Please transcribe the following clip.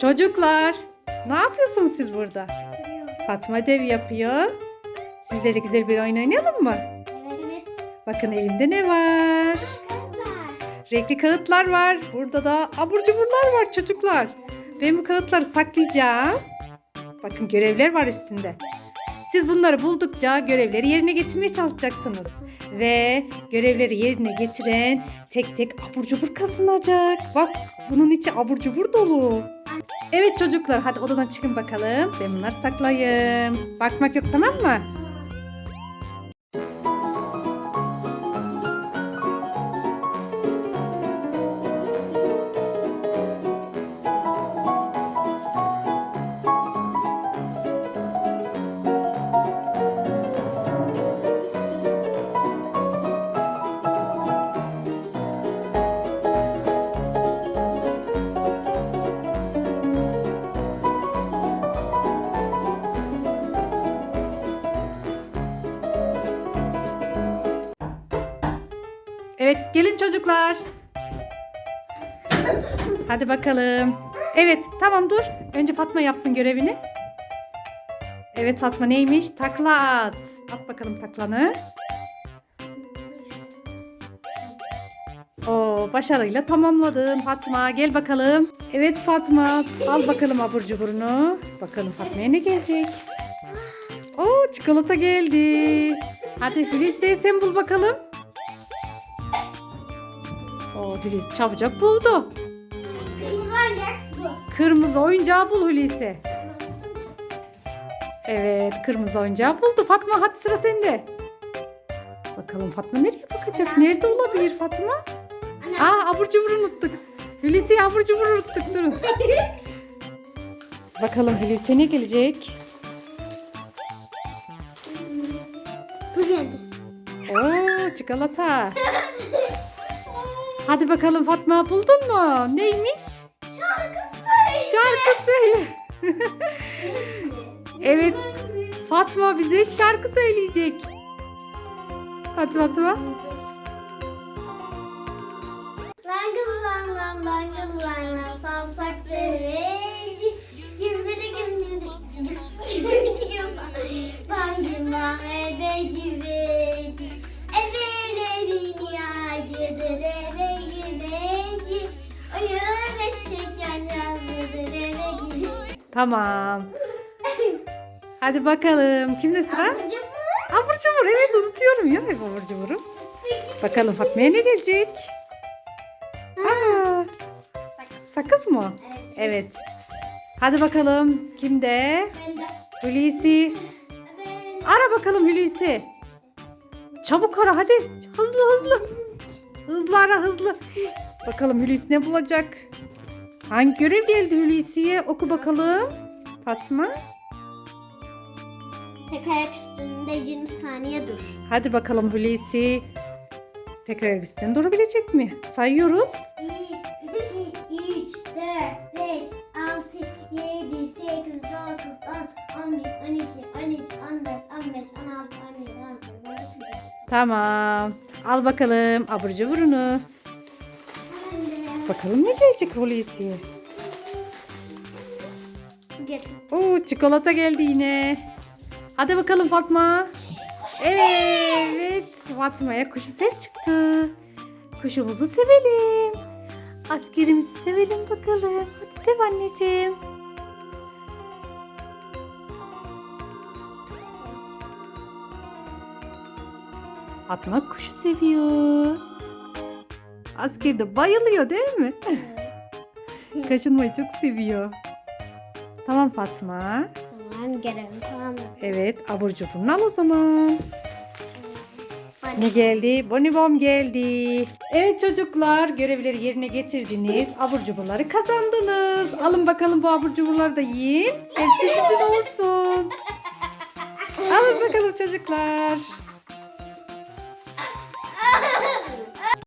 Çocuklar, ne yapıyorsunuz siz burada? Fatma ödev yapıyor. Sizlerle güzel bir oyun oynayalım mı? Evet. Bakın elimde ne var? Renkli kağıtlar var. Burada da abur cuburlar var çocuklar. Ben bu kağıtları saklayacağım. Bakın görevler var üstünde. Siz bunları buldukça görevleri yerine getirmeye çalışacaksınız. Ve görevleri yerine getiren tek tek abur cubur kazanacak. Bak bunun içi abur cubur dolu. Evet çocuklar hadi odadan çıkın bakalım. Ben bunları saklayayım. Bakmak yok tamam mı? Evet gelin çocuklar. Hadi bakalım. Evet tamam dur. Önce Fatma yapsın görevini. Evet Fatma neymiş? Takla at. At bakalım taklanı. Oo, başarıyla tamamladın Fatma. Gel bakalım. Evet Fatma. Al bakalım abur cuburunu. Bakalım Fatma'ya ne gelecek? Oo çikolata geldi. Hadi Hulusi sen bul bakalım. Oo Hulusi çabucak buldu. Kırmızı oyuncağı bul Hulusi. Evet kırmızı oyuncağı buldu. Fatma hadi sıra sende. Bakalım Fatma nereye bakacak? Nerede olabilir Fatma? Aa abur cubur unuttuk. Hulusi abur cubur unuttuk durun. Bakalım Hulusi ne gelecek? Bu geldi. Oo çikolata. Hadi bakalım Fatma buldun mu? Neymiş? Şarkı söyle. evet Fatma bize şarkı söyleyecek. Hadi Fatma. Langıl lang lang salsak Tamam. Hadi bakalım. Kimde sıra? Abur cubur. Evet unutuyorum ya hep abur cuburu. Bakalım Fatma'ya ne gelecek? Aa, sakız mı? Evet. Evet. Hadi bakalım. Kimde? Hulusi. Ara bakalım Hulusi. Çabuk ara hadi. Hızlı hızlı. Hızlı ara hızlı. Bakalım Hulusi ne bulacak? Hangi görev geldi Hulusi'ye? Oku bakalım. Fatma. Tek ayak üstünde 20 saniye dur. Hadi bakalım Hulusi. Tekrar üstüne durabilecek mi? Sayıyoruz. 1, 2, 3, 4, 5, 6, 7, 8, 9, 10, 11, 12, 13, 14, 15, 16, 17, 18, 19, Tamam. Al bakalım abur cuburunu. Bakalım ne gelecek Hulusi'ye? Oo çikolata geldi yine. Hadi bakalım Fatma. Evet. Fatma'ya kuşu sev çıktı. Kuşumuzu sevelim. Askerimizi sevelim bakalım. Hadi sev anneciğim. Fatma kuşu seviyor. Asker de bayılıyor değil mi? Kaşınmayı çok seviyor. Tamam Fatma. Tamam gelelim tamam mı? Evet abur cuburunu al o zaman. Ne geldi? Bonibom geldi. Evet çocuklar görevleri yerine getirdiniz. Abur cuburları kazandınız. Alın bakalım bu abur cuburları da yiyin. Hepsi sizin olsun. Alın bakalım çocuklar.